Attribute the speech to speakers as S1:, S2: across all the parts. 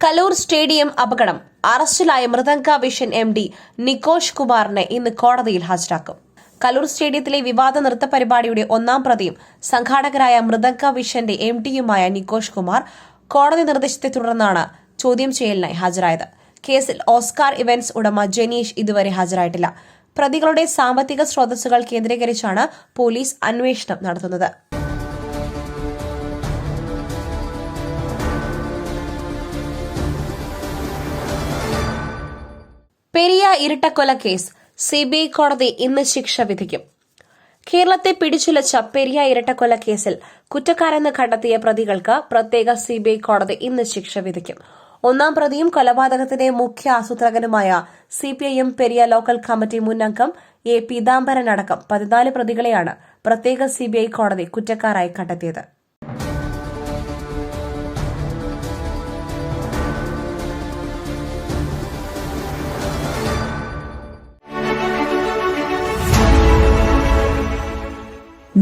S1: Kaloor stadium അപകടം. അറസ്റ്റിലായ Mridanga vision M D Nikosh കുമാറിനെ ഇന്ന് കോടതിയിൽ ഹാജരാക്കും. കലൂർ സ്റ്റേഡിയത്തിലെ വിവാദ നൃത്ത പരിപാടിയുടെ ഒന്നാം പ്രതിയും സംഘാടകരായ മൃദംഗ വിഷന്റെ എം ഡിയുമായ നിക്കോഷ് കുമാർ കോടതി നിർദ്ദേശത്തെ തുടർന്നാണ് ചോദ്യം ചെയ്യലിനായി ഹാജരായത്. കേസിൽ ഓസ്കാർ ഇവന്റ്സ് ഉടമ ജനീഷ് ഇതുവരെ ഹാജരായിട്ടില്ല. പ്രതികളുടെ സാമ്പത്തിക സ്രോതസ്സുകൾ കേന്ദ്രീകരിച്ചാണ് പോലീസ് അന്വേഷണം നടത്തുന്നത്. പെരിയ ഇരട്ടക്കൊല കേസ് സിബിഐ കോടതി ഇന്ന് ശിക്ഷ വിധിക്കും. കേരളത്തെ പിടിച്ചുലച്ച പെരിയ ഇരട്ടക്കൊല കേസിൽ കുറ്റക്കാരെന്ന് കണ്ടെത്തിയ പ്രതികൾക്ക് പ്രത്യേക സിബിഐ കോടതി ഇന്ന് ശിക്ഷ വിധിക്കും. ഒന്നാം പ്രതിയും കൊലപാതകത്തിന്റെ മുഖ്യ ആസൂത്രകനുമായ സിപിഐഎം പെരിയ ലോക്കൽ കമ്മിറ്റി മുൻ അംഗം എ പീതാംബരൻ അടക്കം പതിനാല് പ്രതികളെയാണ് പ്രത്യേക സിബിഐ കോടതി കുറ്റക്കാരായി കണ്ടെത്തിയത്.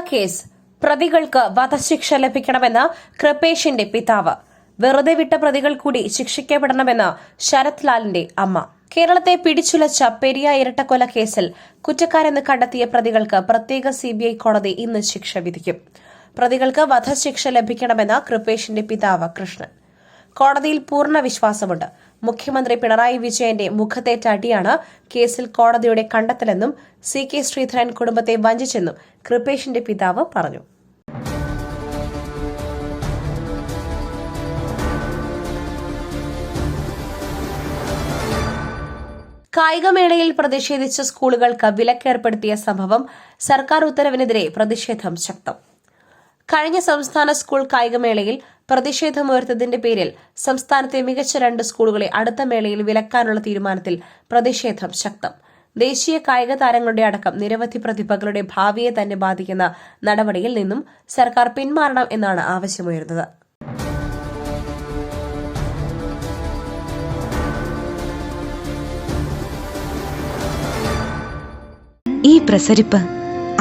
S1: Case. പ്രതികൾക്ക് വധശിക്ഷ ലഭിക്കണമെന്ന് കൃപേഷിന്റെ പിതാവ്. വെറുതെ വിട്ട പ്രതികൾ കൂടി ശിക്ഷിക്കപ്പെടണമെന്ന് ശരത് ലാലിന്റെ അമ്മ. കേരളത്തെ പിടിച്ചുലച്ച പെരിയ ഇരട്ടക്കൊല കേസിൽ കുറ്റക്കാരെന്ന് കണ്ടെത്തിയ പ്രതികൾക്ക് പ്രത്യേക സിബിഐ കോടതി ഇന്ന് ശിക്ഷ വിധിക്കും. പ്രതികൾക്ക് വധശിക്ഷ ലഭിക്കണമെന്ന് കൃപേഷിന്റെ പിതാവ് കൃഷ്ണൻ. കോടതിയിൽ പൂർണ വിശ്വാസമുണ്ട്. മുഖ്യമന്ത്രി പിണറായി വിജയന്റെ മുഖത്തേറ്റ അടിയാണ് കേസിൽ കോടതിയുടെ കണ്ടെത്തലെന്നും സി കെ ശ്രീധരൻ കുടുംബത്തെ വഞ്ചിച്ചെന്നും കൃപേഷിന്റെ പിതാവ് പറഞ്ഞു. കായികമേളയിൽ പ്രതിഷേധിച്ച സ്കൂളുകൾക്ക് വിലക്കേർപ്പെടുത്തിയ സംഭവം സർക്കാർ ഉത്തരവിനെതിരെ പ്രതിഷേധം ശക്തം. കഴിഞ്ഞ സംസ്ഥാന സ്കൂൾ കായികമേളയിൽ പ്രതിഷേധമുയർത്തതിന്റെ പേരിൽ സംസ്ഥാനത്തെ മികച്ച രണ്ട് സ്കൂളുകളെ അടുത്ത മേളയിൽ വിലക്കാനുള്ള തീരുമാനത്തിൽ പ്രതിഷേധം ശക്തം. ദേശീയ കായിക താരങ്ങളുടെ അടക്കം നിരവധി പ്രതിഭകളുടെ ഭാവിയെ തന്നെ ബാധിക്കുന്ന നടപടിയിൽ നിന്നും സർക്കാർ പിന്മാറണം എന്നാണ് ആവശ്യമുയർന്നത്.
S2: ഈ പ്രസരിപ്പ്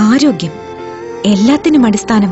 S2: ആരോഗ്യം എല്ലാത്തിനും അടിസ്ഥാനം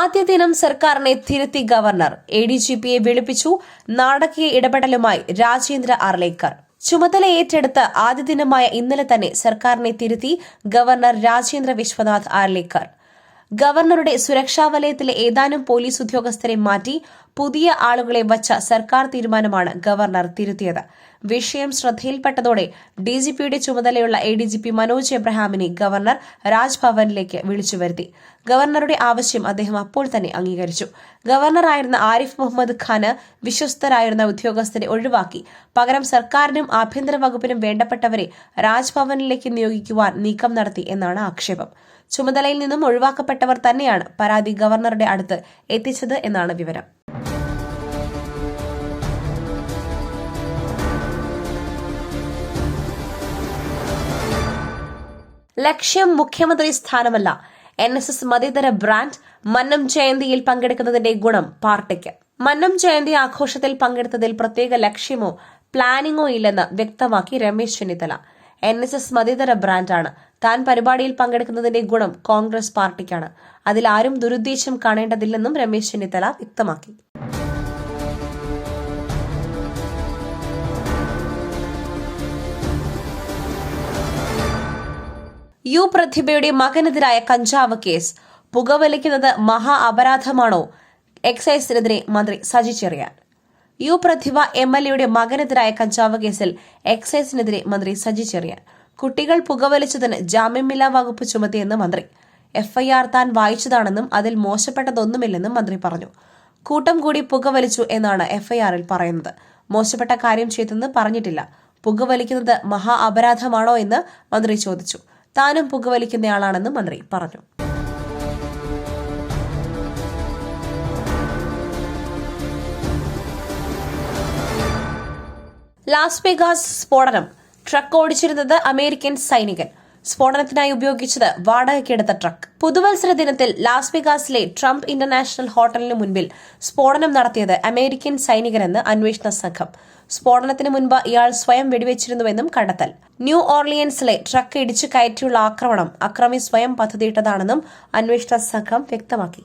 S1: ആദ്യ ദിനം സർക്കാരിനെ തിരുത്തി ഗവർണർ. എ ഡി ജി പിയെ വിളിപ്പിച്ചു. നാടകീയ ഇടപെടലുമായി രാജേന്ദ്ര അർലേക്കർ ചുമതല ഏറ്റെടുത്ത് ആദ്യ ദിനമായ ഇന്നലെ തന്നെ സർക്കാരിനെ തിരുത്തി ഗവർണർ രാജേന്ദ്ര വിശ്വനാഥ് ആർലേക്കർ ഗവർണറുടെ സുരക്ഷാ വലയത്തിലെ ഏതാനും പോലീസ് ഉദ്യോഗസ്ഥരെ മാറ്റി പുതിയ ആളുകളെ വച്ച സർക്കാർ തീരുമാനമാണ് ഗവർണർ തിരുത്തിയത്. വിഷയം ശ്രദ്ധയിൽപ്പെട്ടതോടെ ഡിജിപിയുടെ ചുമതലയുള്ള A D G P Manoj എബ്രഹാമിനെ governor രാജ്ഭവനിലേക്ക് വിളിച്ചു വരുത്തി. ഗവർണറുടെ ആവശ്യം അദ്ദേഹം അപ്പോൾ തന്നെ അംഗീകരിച്ചു. ഗവർണറായിരുന്ന ആരിഫ് മുഹമ്മദ് ഖാന് വിശ്വസ്തരായിരുന്ന ഉദ്യോഗസ്ഥരെ ഒഴിവാക്കി. പകരം സർക്കാരിനും ആഭ്യന്തര വകുപ്പിനും വേണ്ടപ്പെട്ടവരെ രാജ്ഭവനിലേക്ക് നിയോഗിക്കുവാൻ നീക്കം നടത്തി എന്നാണ് ആക്ഷേപം. ചുമതലയിൽ നിന്നും ഒഴിവാക്കപ്പെട്ടവർ തന്നെയാണ് പരാതി ഗവർണറുടെ അടുത്ത് എത്തിച്ചത് എന്നാണ് വിവരം. ലക്ഷ്യം മുഖ്യമന്ത്രി സ്ഥാനമല്ല. എൻ എസ് എസ് മതേതര ബ്രാൻഡ് മന്നം ജയന്തിയിൽ പങ്കെടുക്കുന്നതിന്റെ ഗുണം പാർട്ടിക്ക്. മന്നം ജയന്തി ആഘോഷത്തിൽ പങ്കെടുത്തതിൽ പ്രത്യേക ലക്ഷ്യമോ പ്ലാനിംഗോ ഇല്ലെന്ന് വ്യക്തമാക്കി Ramesh Chennithala. N S S മതേതര ബ്രാൻഡാണ് താൻ പരിപാടിയിൽ പങ്കെടുക്കുന്നതിന്റെ ഗുണം കോൺഗ്രസ് പാർട്ടിക്കാണ്. അതിൽ ആരും ദുരുദ്ദേശം കാണേണ്ടതില്ലെന്നും രമേശ് ചെന്നിത്തല വ്യക്തമാക്കി. യു പ്രതിഭയുടെ മകനെതിരായ കഞ്ചാവ് കേസ്. പുകവലിക്കുന്നത് മഹാ അപരാധമാണോ? എക്സൈസിനെതിരെ മന്ത്രി Saji Cheriyan. U Prathibha M L എയുടെ മകനെതിരായ കഞ്ചാവ് കേസിൽ എക്സൈസിനെതിരെ മന്ത്രി സജി ചെറിയാൻ. കുട്ടികൾ പുകവലിച്ചതിന് ജാമ്യമില്ലാ വകുപ്പ് ചുമത്തിയെന്ന് മന്ത്രി. എഫ്ഐആർ താൻ വായിച്ചതാണെന്നും അതിൽ മോശപ്പെട്ടതൊന്നുമില്ലെന്നും മന്ത്രി പറഞ്ഞു. കൂട്ടം കൂടി പുകവലിച്ചു എന്നാണ് എഫ്ഐആറിൽ പറയുന്നത്. മോശപ്പെട്ട കാര്യം ചെയ്തെന്ന് പറഞ്ഞിട്ടില്ല. പുകവലിക്കുന്നത് മഹാ അപരാധമാണോ എന്ന് മന്ത്രി ചോദിച്ചു. താനും പുകവലിക്കുന്നയാളാണെന്ന് മന്ത്രി പറഞ്ഞു. ലാസ് വേഗാസ് സ്ഫോടനം. ട്രക്ക് ഓടിച്ചിരുന്നത് അമേരിക്കൻ സൈനികൻ. സ്ഫോടനത്തിനായി ഉപയോഗിച്ചത് വാടകയ്ക്കെടുത്ത ട്രക്ക്. പുതുവത്സര ദിനത്തിൽ ലാസ് വെഗാസിലെ ട്രംപ് ഇന്റർനാഷണൽ ഹോട്ടലിന് മുൻപിൽ സ്ഫോടനം നടത്തിയത് അമേരിക്കൻ സൈനികരെന്ന് അന്വേഷണ സംഘം. സ്ഫോടനത്തിന് മുൻപ് ഇയാൾ സ്വയം വെടിവെച്ചിരുന്നുവെന്നും കണ്ടെത്തൽ. ന്യൂ ഓർലിയൻസിലെ ട്രക്ക് ഇടിച്ചു കയറ്റിയുള്ള ആക്രമണം അക്രമി സ്വയം പദ്ധതിയിട്ടതാണെന്നും അന്വേഷണ സംഘം വ്യക്തമാക്കി.